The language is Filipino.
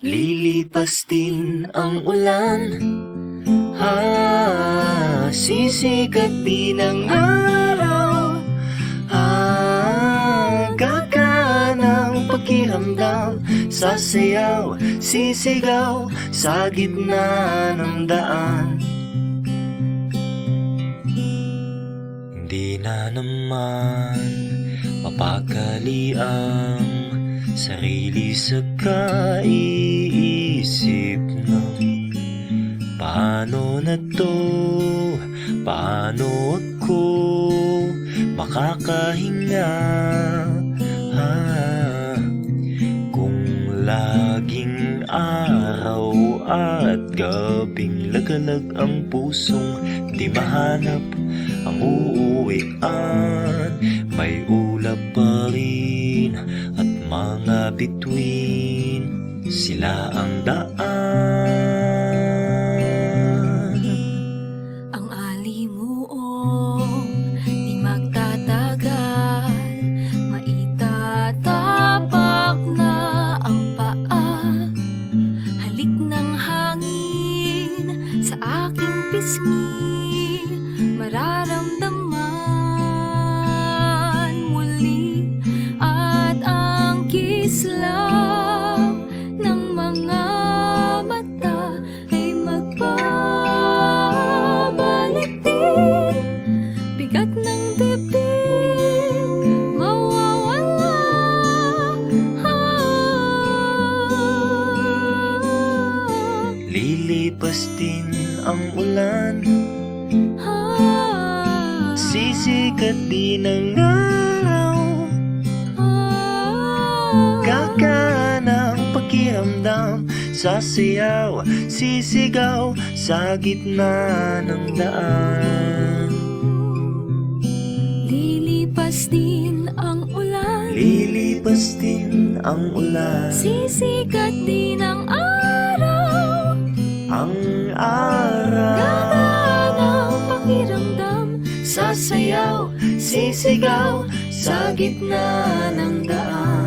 Lilipas din ang ulan. Ah, sisikat din ang araw. Ah, gaganang pakiramdam. Sasayaw, sisigaw sa gitna ng daan. Hindi na naman mapakali ang sarili sa kaiisip ng Paano na to? Paano ako makakahinga? Ha? Kung laging araw at gabing lagalag ang pusong di mahanap ang uuwian May ulap pa rin bituin Sila ang daan. Ang alimuong di magtatagal Maitatapak na ang paa. Halik ng hangin sa aking pisngi Mararamdaman Lilipas din ang ulan. Sisikat din ang araw. Gagana ang pakiramdam. Sasayaw, sisigaw sa gitna ng daan. Lilipas din ang ulan. Lilipas din ang ulan. Sisikat din ang araw araw Gagaan ang pakiramdam Sasayaw, sisigaw sa gitna ng daan